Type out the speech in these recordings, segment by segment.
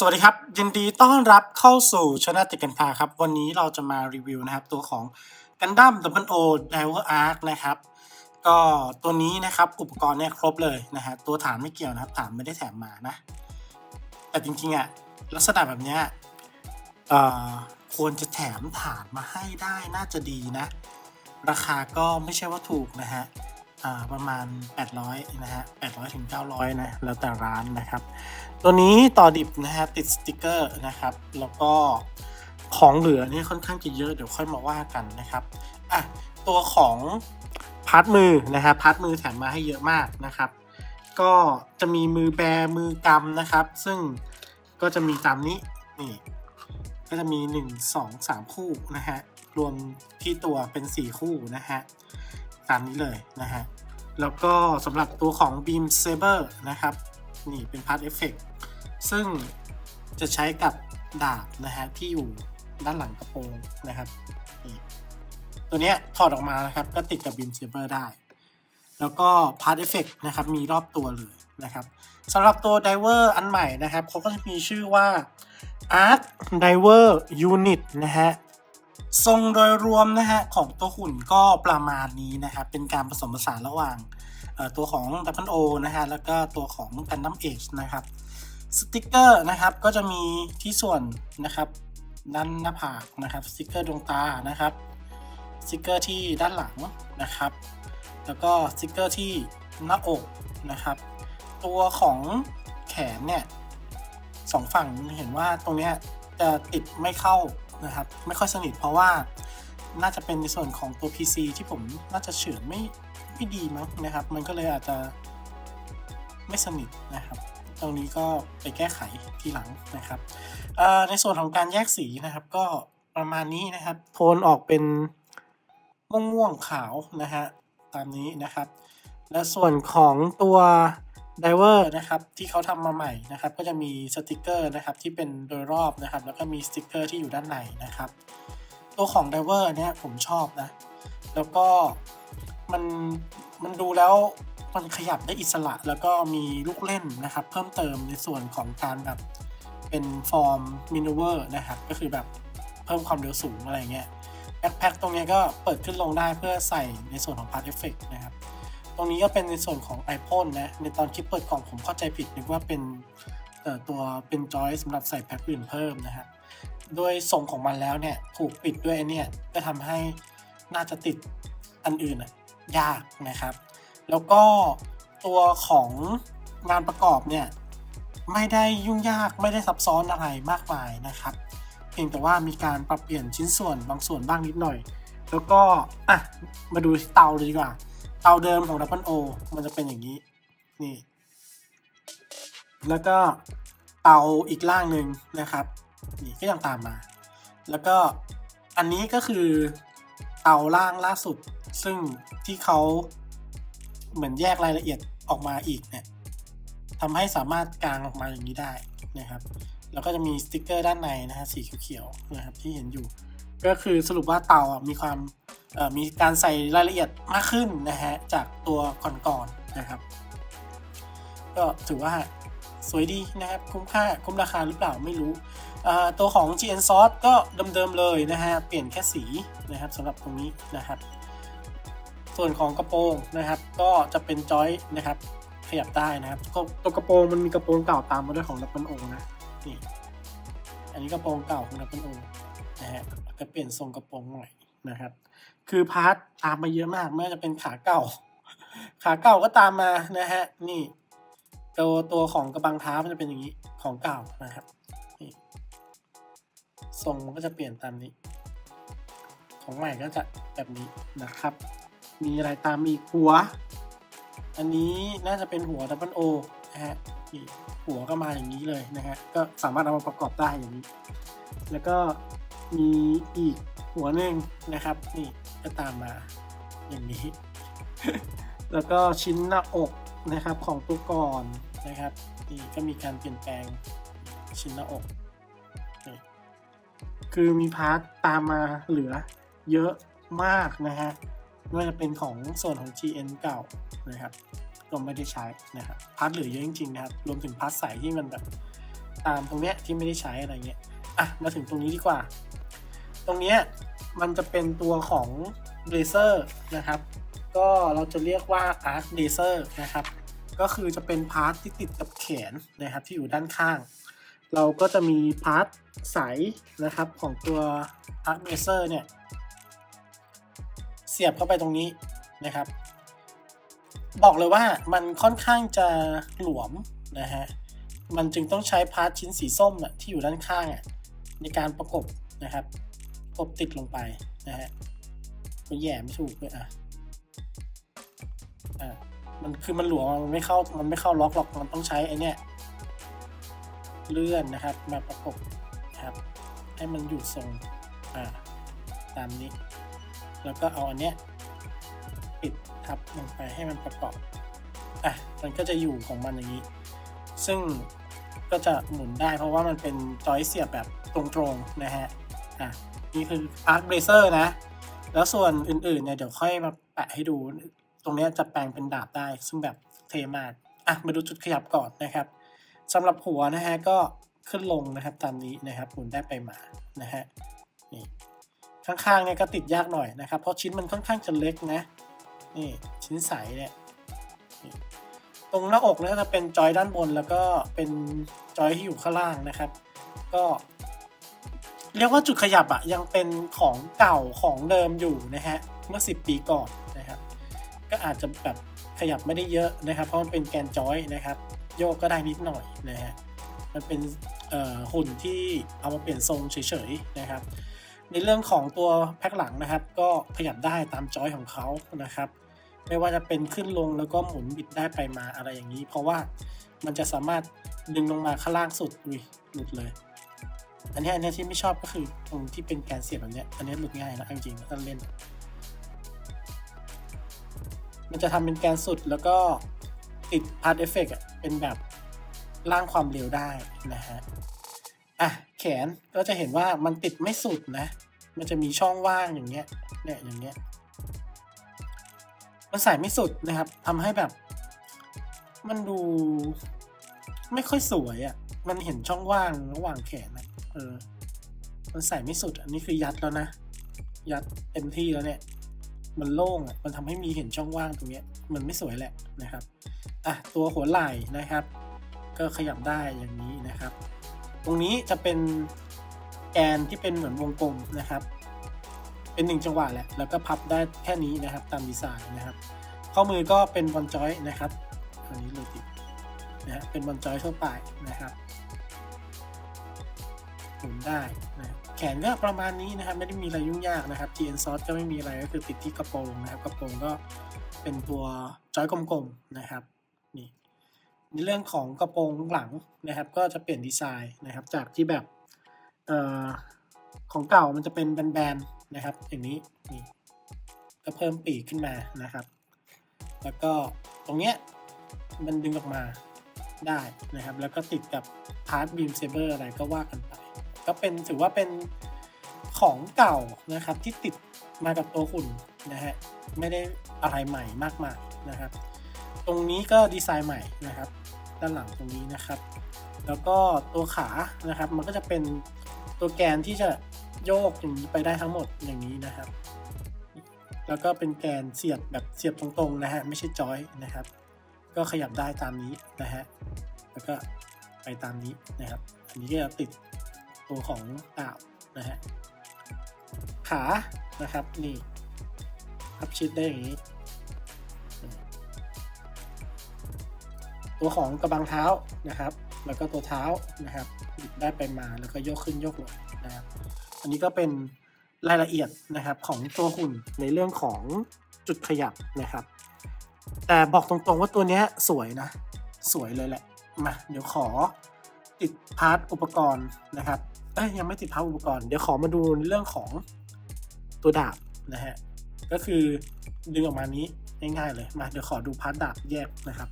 สวัสดีครับ ยินดีต้อนรับเข้าสู่ช anel ติดกันพาครับ วันนี้เราจะมารีวิวนะครับ ตัวของ Gundam Double O Diver Arc นะครับ ก็ตัวนี้นะครับอุปกรณ์เนี่ยครบเลยนะฮะตัวฐานไม่เกี่ยวนะครับฐานไม่ได้แถมมานะ แต่จริงๆอะลักษณะแบบเนี้ยเอ่อควรจะแถมฐานมาให้ได้น่าจะดีนะ ราคาก็ไม่ใช่ว่าถูกนะฮะอ่าประมาณ 800 นะฮะ800ถึง900 นะ แล้วแต่ร้านนะครับ ตัวนี้ต่อดิบนะฮะติดสติกเกอร์นะครับ แล้วก็ของเหลือเนี่ยค่อนข้างจะเยอะเดี๋ยวค่อยมาว่ากันนะครับอะตัวของพาร์ทมือนะฮะพาร์ทมือแถมมาให้เยอะมากนะครับ ก็จะมีมือแบมือกำนะครับ ซึ่งก็จะมีตามนี้นี่ก็จะมี 1 2 3 คู่นะฮะรวมที่ตัวเป็น 4 คู่นะฮะตามนี้เลยนะฮะแล้วก็สำหรับตัวของ Beam Saber นะครับ นี่เป็นพาร์ทเอฟเฟก ซึ่งจะใช้กับดาบนะฮะที่อยู่ด้านหลังกระโปรงนะครับตัวเนี้ยถอดออกมานะครับ ก็ติดกับบิมเซเบอร์ได้ แล้วก็พาร์ทเอฟเฟกนะครับ มีรอบตัวเลยนะครับสำหรับตัวไดเวอร์อันใหม่นะครับเขาก็จะมีชื่อว่า Arc Diver Unit นะฮะทรงโดยรวมนะฮะของตัวหุ่นก็ประมาณนี้นะครับ เป็นการผสมผสานระหว่างตัวของ d ั b l e O นะฮะแล้วก็ตัวของ Gundam Age นะครับ สติกเกอร์นะครับก็จะมีที่ส่วนนะครับด้านหน้าผากนะครับสติกเกอร์ดวงตานะครับสติกเกอร์ที่ด้านหลังนะครับ แล้วก็สติกเกอร์ที่หน้าอกนะครับ ตัวของแขนเนี่ยสองฝั่งเห็นว่าตรงเนี้ยจะติดไม่เข้านะครับ ไม่ค่อยสนิทเพราะว่าน่าจะเป็นในส่วนของตัว PC ที่ผมน่าจะเฉือนไม่ไม่ดีมั้งนะครับ มันก็เลยอาจจะไม่สนิทนะครับ ตรงนี้ก็ไปแก้ไขทีหลังนะครับในส่วนของการแยกสีนะครับ ก็ประมาณนี้นะครับ โทนออกเป็นม่วงๆขาวนะฮะตามนี้นะครับ และส่วนของตัวไดเวอร์นะครับที่เขาทำมาใหม่นะครับ ก็จะมีสติกเกอร์นะครับที่เป็นโดยรอบนะครับ แล้วก็มีสติกเกอร์ที่อยู่ด้านในนะครับ ตัวของไดเวอร์เนี่ยผมชอบนะ แล้วก็มันมันดูแล้ว มันขยับได้อิสระแล้วก็มีลูกเล่นนะครับ เพิ่มเติมในส่วนของการแบบเป็นฟอร์มมินเวอร์นะครับ ก็คือแบบเพิ่มความเร็วสูงอะไรเงี้ยแบ็คแพ็คตรงนี้ก็เปิดขึ้นลงได้เพื่อใส่ในส่วนของพาร์ทเอฟเฟกนะครับ ตรงนี้ก็เป็นในส่วนของ iPhone นะ ในตอนคลิปเปิดกล่องผมเข้าใจผิดนึกว่าเป็นตัวเป็นจอยสำหรับใส่แพ็คอื่นเพิ่มนะฮะโดยทรงของมันแล้วเนี่ยถูกปิดด้วยเนี่ยก็ทำให้น่าจะติดอันอื่นยากนะครับ แล้วก็ตัวของงานประกอบเนี่ยไม่ได้ยุ่งยากไม่ได้ซับซ้อนอะไรมากมายนะครับ เพียงแต่ว่ามีการปรับเปลี่ยนชิ้นส่วนบางส่วนบ้างนิดหน่อย แล้วก็อะมาดูที่เตาเลยดีกว่า เตาเดิมของ Double O มันจะเป็นอย่างนี้นี่ แล้วก็เตาอีกล่างหนึ่งนะครับนี่ก็ยังตามมา แล้วก็อันนี้ก็คือเตาล่างล่าสุด ซึ่งที่เขา เหมือนแยกรายละเอียดออกมาอีกเนี่ยทำให้สามารถกางออกมาอย่างนี้ได้นะครับ แล้วก็จะมีสติกเกอร์ด้านในนะฮะสีเขียวๆนะครับที่เห็นอยู่ ก็คือสรุปว่าเตาอะมีความมีการใส่รายละเอียดมากขึ้นนะฮะจากตัวก่อนๆนะครับ ก็ถือว่าสวยดีนะครับ คุ้มค่าคุ้มราคาหรือเปล่าไม่รู้ ตัวของ GN Sauce ก็เดิมๆเลยนะฮะ เปลี่ยนแค่สีนะครับสำหรับตรงนี้นะครับ ส่วนของกระโปรงนะครับ ก็จะเป็นจอยนะครับ ขยับได้นะครับก็ตัวกระโปรงมันมีกระโปรงเก่าตามมาด้วยของดับเบิลโองนะนี่อันนี้กระโปรงเก่าของดับเบิลโองนะฮะก็เปลี่ยนทรงกระโปรงหม่อยนะครับ คือพาร์ทตามมาเยอะมากไม่ว่าจะเป็นขาเก่า ขาเก่าก็ตามมานะฮะนี่ตัวตัวของกระบังเท้ามันจะเป็นอย่างนี้ของเก่านะครับนี่ทรงมันก็จะเปลี่ยนตามนี้ ของใหม่ก็จะแบบนี้นะครับ มีอะไรตามอีกหัว อันนี้น่าจะเป็นหัวดับเบิลโอนะฮะหัวก็มาอย่างนี้เลยนะฮะ ก็สามารถเอามาประกอบได้อย่างนี้ แล้วก็มีอีกหัวหนึ่งนะครับ นี่ก็ตามมาอย่างนี้ แล้วก็ชิ้นหน้าอกนะครับของตัวก่อนนะครับนี่ก็มีการเปลี่ยนแปลงชิ้นหน้าอกคือมีพาร์ทตามมาเหลือเยอะมากนะฮะ ไม่ว่าจะเป็นของส่วนของ GN เก่านะครับก็ไม่ได้ใช้นะครับพาร์ทเหลือเยอะจริงๆนะครับรวมถึงพาร์ทใสที่มันแบบตามตรงเนี้ยที่ไม่ได้ใช้อะไรเงี้ยอะมาถึงตรงนี้ดีกว่า ตรงเนี้ยมันจะเป็นตัวของเ a เซอร์นะครับ ก็เราจะเรียกว่า Arc Laser นะครับ ก็คือจะเป็นพาร์ทที่ติดกับแขนนะครับที่อยู่ด้านข้าง เราก็จะมีพาร์ทใสนะครับของตัว Arc Laser เนี่ย สียบเข้าไปตรงนี้นะครับ บอกเลยว่ามันค่อนข้างจะหลวมนะฮะมันจึงต้องใช้พาร์ทชิ้นสีส้มอะที่อยู่ด้านข้างอะในการประกบนะครับประกบติดลงไปนะฮะก็แย่ไม่ถูกเลยอะอะมันคือมันหลวมมันไม่เข้ามันไม่เข้าล็อกหรอกมันต้องใช้ไอเนี้ยเลื่อนนะครับมาประกบนะครับ ให้มันอยู่ทรงอ่าตามนี้ แล้วก็เอาอันเนี้ยปิดทับลงไปให้มันประกอบอะมันก็จะอยู่ของมันอย่างนี้ ซึ่งก็จะหมุนได้เพราะว่ามันเป็นจอยเสียบแบบตรงๆนะฮะอะนี่คือ Arc Blazer นะ แล้วส่วนอื่นๆเนี่ยเดี๋ยวค่อยมาแปะให้ดู ตรงนี้จะแปลงเป็นดาบได้ ซึ่งแบบเทมากอะมาดูจุดขยับก่อนนะครับสำหรับหัวนะฮะก็ขึ้นลงนะครับตามนี้นะครับหมุนได้ไปมานะฮะนี่ ข้างๆเนี่ยก็ติดยากหน่อยนะครับ เพราะชิ้นมันค่อนข้างจะเล็กนะ นี่ชิ้นใสเนี่ย ตรงหน้าอกเนี่ยจะเป็นจอยด้านบนแล้วก็เป็นจอยที่อยู่ข้างล่างนะครับ ก็เรียกว่าจุดขยับอะยังเป็นของเก่าของเดิมอยู่นะฮะเมื่อ 10 ปีก่อนนะครับ ก็อาจจะแบบขยับไม่ได้เยอะนะครับ เพราะมันเป็นแกนจอยนะครับ โยกก็ได้นิดหน่อยนะฮะมันเป็นหุ่นที่เอามาเปลี่ยนทรงเฉยๆนะครับ ในเรื่องของตัวแพ็คหลังนะครับ ก็ขยับได้ตามจอยของเขานะครับ ไม่ว่าจะเป็นขึ้นลงแล้วก็หมุนบิดได้ไปมาอะไรอย่างนี้ เพราะว่ามันจะสามารถดึงลงมาข้างล่างสุดอุ้ยหลุดเลย อันนี้อันนี้ที่ไม่ชอบก็คือตรงที่เป็นแกนเสียบแบบเนี้ยอันนี้หลุดง่ายนะเอาจริงๆถ้าเล่น มันจะทำเป็นแกนสุดแล้วก็ติดพาร์ e เอฟเฟกต์เป็นแบบร่างความเร็วได้นะฮะ อะแขนก็จะเห็นว่ามันติดไม่สุดนะ มันจะมีช่องว่างอย่างเงี้ยเนี่ยอย่างเงี้ยมันใส่ไม่สุดนะครับทำให้แบบ มันดูไม่ค่อยสวยอะ่ะ มันเห็นช่องว่างระหว่างแขนนะเออ มันใส่ไม่สุด อันนี้คือยัดแล้วนะ ยัดเต็มที่แล้วเนี่ย มันโล่งอะ มันทำให้มีเห็นช่องว่างตรงเนี้ย มันไม่สวยแหละนะครับ อะ ตัวหัวไหล่นะครับ ก็ขยับได้อย่างนี้นะครับ ตรงนี้จะเป็นแกนที่เป็นเหมือนวงกลมนะครับ เป็นหนึ่งจังหวะแหละ แล้วก็พับได้แค่นี้นะครับตามดีไซน์นะครับ ข้อมือก็เป็นบอลจอยนะครับอันนี้เลยติดนะฮะเป็นบอลจอยทั่วไปนะครับหมุนได้นะแขนก็ประมาณนี้นะครับ ไม่ได้มีอะไรยุ่งยากนะครับ GN Source ก็ไม่มีอะไรก็คือติดที่กระโปรงนะครับ กระโปรงก็เป็นตัวจอยกลมๆนะครับ ในเรื่องของกระโปรงหลังนะครับ ก็จะเปลี่ยนดีไซน์นะครับ จากที่แบบออของเก่ามันจะเป็นแบนๆนะครับ อย่างนี้นี่ก็เพิ่มปีกขึ้นมานะครับ แล้วก็ตรงเนี้ยมันดึงออกมาได้นะครับ แล้วก็ติดกับพาร์ทบีมเซเบอร์อะไรก็ว่ากันไป ก็เป็นถือว่าเป็นของเก่านะครับที่ติดมากับตัวหุ่นนะฮะไม่ได้อะไรใหม่มากมายนะครับ ตรงนี้ก็ดีไซน์ใหม่นะครับ ด้านหลังตรงนี้นะครับ แล้วก็ตัวขานะครับ มันก็จะเป็นตัวแกนที่จะโยกอย่างนี้ไปได้ทั้งหมดอย่างนี้นะครับ แล้วก็เป็นแกนเสียบแบบเสียบตรงๆนะฮะไม่ใช่จอยนะครับ ก็ขยับได้ตามนี้นะฮะแล้วก็ไปตามนี้นะครับ อันนี้ก็จะติดตัวของดาบนะฮะขานะครับนี่พับชิดได้อย่างนี้ ตัวของกระบังเท้านะครับ แล้วก็ตัวเท้านะครับบิดได้ไปมาแล้วก็โยกขึ้นโยกลงนะครับ อันนี้ก็เป็นรายละเอียดนะครับของตัวหุ่นในเรื่องของจุดขยับนะครับ แต่บอกตรงๆว่าตัวเนี้ยสวยนะ สวยเลยแหละ มาเดี๋ยวขอติดพาร์ทอุปกรณ์นะครับเอ้ยยังไม่ติดพาร์ทอุปกรณ์ เดี๋ยวขอมาดูเรื่องของตัวดาบนะฮะ ก็คือดึงออกมานี้ง่ายๆเลย มาเดี๋ยวขอดูพาร์ทดาบแยกนะครับ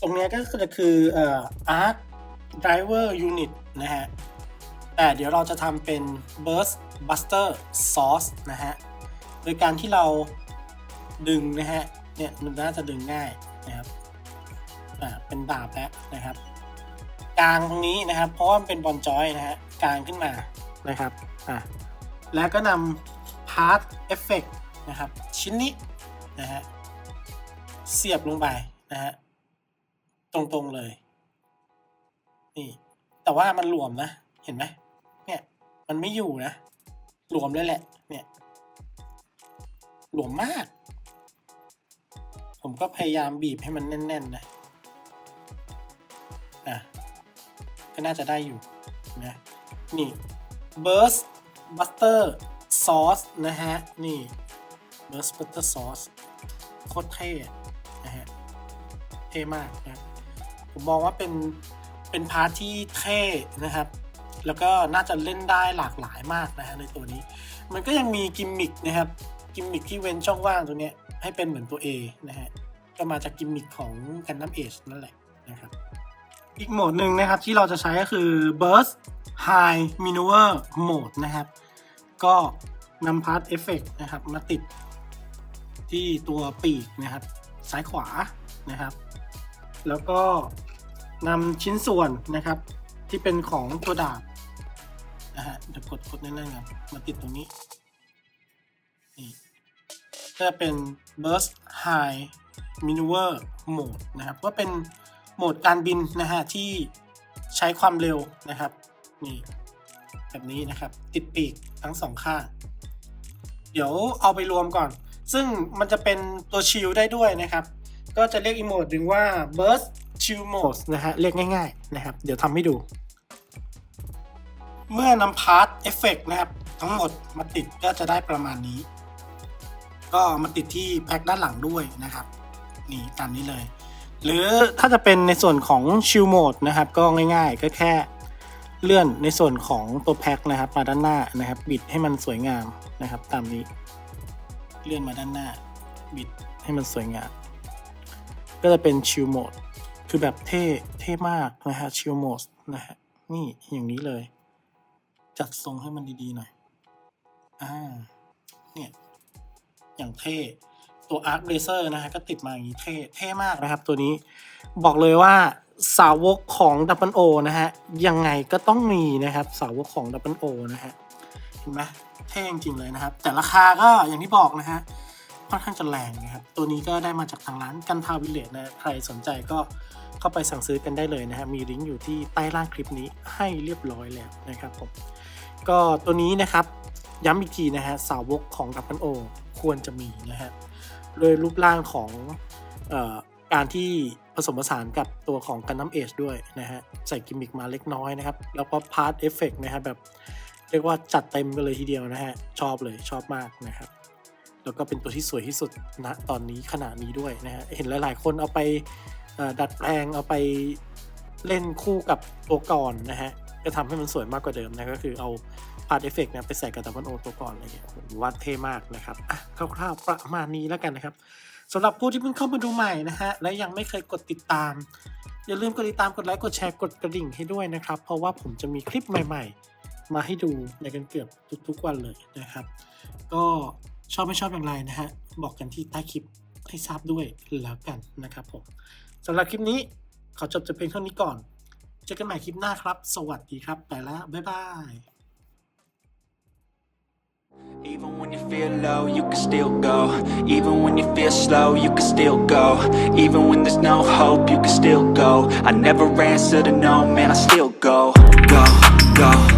ตรงนี้ก็คือคือเอ่อ Arc Driver Unit นะฮะ แต่เดี๋ยวเราจะทำเป็น Burst Buster Source นะฮะ โดยการที่เราดึงนะฮะ เนี่ยมันน่าจะดึงง่ายนะครับ อ่า เป็นดาบแล้วนะครับ กลางตรงนี้นะครับ เพราะว่ามันเป็นบอลจอยนะฮะ กลางขึ้นมานะครับ อะแล้วก็นำพาร์ทเอฟเฟกนะครับ ชิ้นนี้นะฮะ เสียบลงไปนะฮะ รงๆเลย นี่ แต่ว่ามันหลวมนะ เห็นไหมเนี่ย มันไม่อยู่นะ หลวมเลยแหละ เนี่ย หลวมมาก ผมก็พยายามบีบให้มันแน่นๆนะอะก็น่าจะได้อยู่นะนี่ burst butter sauce นะฮะ นี่ burst butter sauce โคตรเท่นะฮะ เท่มากนะ ผมมองว่าเป็นเป็นพาร์ทที่เท่นะครับ แล้วก็น่าจะเล่นได้หลากหลายมากนะฮะในตัวนี้ มันก็ยังมีกิมมิคนะครับกิมมิคที่เว้นช่องว่างตัวเนี้ยให้เป็นเหมือนตัว A นะฮะก็มาจากกิมมิคของ Gundam Age นั่นแหละนะครับอีกโหมดหนึ่งนะครับที่เราจะใช้ก็คือ burst high maneuver mode นะครับ ก็นำพาร์ทเอฟเฟกนะครับมาติดที่ตัวปีกนะครับ ซ้ายขวานะครับ แล้วก็ นำชิ้นส่วนนะครับ ที่เป็นของตัวดาบนะฮะเดี๋ยวกดกดแน่นๆครับมาติดตรงนี้นี่ก็จะเป็น burst high maneuver mode นะครับ ก็เป็นโหมดการบินนะฮะที่ใช้ความเร็วนะครับนี่แบบนี้นะครับ ติดปีกทั้งสองข้างเดี๋ยวเอาไปรวมก่อน ซึ่งมันจะเป็นตัวชิลได้ด้วยนะครับ ก็จะเรียกอีโมดถึงว่า burst chill mode นะฮะเรียกง่ายๆนะครับ เดี๋ยวทำให้ดู เมื่อนำพาร์ทเอฟเฟกนะครับ ทั้งหมดมาติดก็จะได้ประมาณนี้ ก็มาติดที่แพ็คด้านหลังด้วยนะครับ นี่ตามนี้เลย หรือถ้าจะเป็นในส่วนของชิลโหมดนะครับ ก็ง่ายๆ ก็แค่เลื่อนในส่วนของตัวแพ็คนะครับ มาด้านหน้านะครับ บิดให้มันสวยงามนะครับ ตามนี้ เลื่อนมาด้านหน้า บิดให้มันสวยงาม ก็จะเป็นชิลโหมด คือแบบเท่ เท่มากนะฮะชิลโมดนะฮะ นี่อย่างนี้เลย จัดทรงให้มันดีๆหน่อย อ่า เนี่ย อย่างเท่ ตัว Arc Blazer นะฮะ ก็ติดมาอย่างนี้เท่ เท่มากนะครับตัวนี้ บอกเลยว่าสาวกของ Double O นะฮะ ยังไงก็ต้องมีนะครับ สาวกของ Double O นะฮะ เห็นไหมเท่จริงๆเลยนะครับ แต่ราคาก็อย่างที่บอกนะฮะ ค่อนข้างจะแรงนะครับ ตัวนี้ก็ได้มาจากทางร้านกันทาวิเลจนะใครสนใจก็เข้าไปสั่งซื้อกันได้เลยนะฮะมีลิงก์อยู่ที่ใต้ล่างคลิปนี้ให้เรียบร้อยแล้วนะครับผมก็ตัวนี้นะครับย้ำอีกทีนะฮะสาวกของดับเบิลโอควรจะมีนะฮะโดยรูปร่างของออการที่ผสมผสานกับตัวของกันน้ำเอชด้วยนะฮะใส่กิมมิกมาเล็กน้อยนะครับ แล้วก็พาร์ทเอฟเฟกนะครับแบบเรียกว่าจัดเต็มกันเลยทีเดียวนะฮะชอบเลยชอบมากนะครับ แล้วก็เป็นตัวที่สวยที่สุดณตอนนี้ขณะนี้ด้วยนะฮะเห็นหลาย ๆ คนเอาไปดัดแปลงเอาไปเล่นคู่กับตัวก่อนนะฮะก็ทำให้มันสวยมากกว่าเดิมนะก็คือเอาพาร์ทเอฟเฟกต์นะไปใส่กับดับเบิลโอตัวก่อนอะไรเงี้ยผมว่าเท่มากนะครับอะคร่าวๆประมาณนี้แล้วกันนะครับสำหรับผู้ที่เพิ่งเข้ามาดูใหม่นะฮะและยังไม่เคยกดติดตาม อย่าลืมกดติดตามกดไลค์กดแชร์กดกระดิ่งให้ด้วยนะครับ เพราะว่าผมจะมีคลิปใหม่ ๆ มาให้ดูในกันเกือบทุกๆวันเลยนะครับ ก็ ชอบไม่ชอบอย่างไรนะฮะ บอกกันที่ใต้คลิปให้ทราบด้วยแล้วกันนะครับผมสำหรับคลิปนี้ขอจบจะเพียงเท่านี้ก่อน เจอกันใหม่คลิปหน้าครับ สวัสดีครับไปแล้วบ๊ายบาย Even when you feel low, you can still go. Even when you feel slow, you can still go. Even when there's no hope, you can still go. I never answer to no, man, I still go. Go, go, go, go,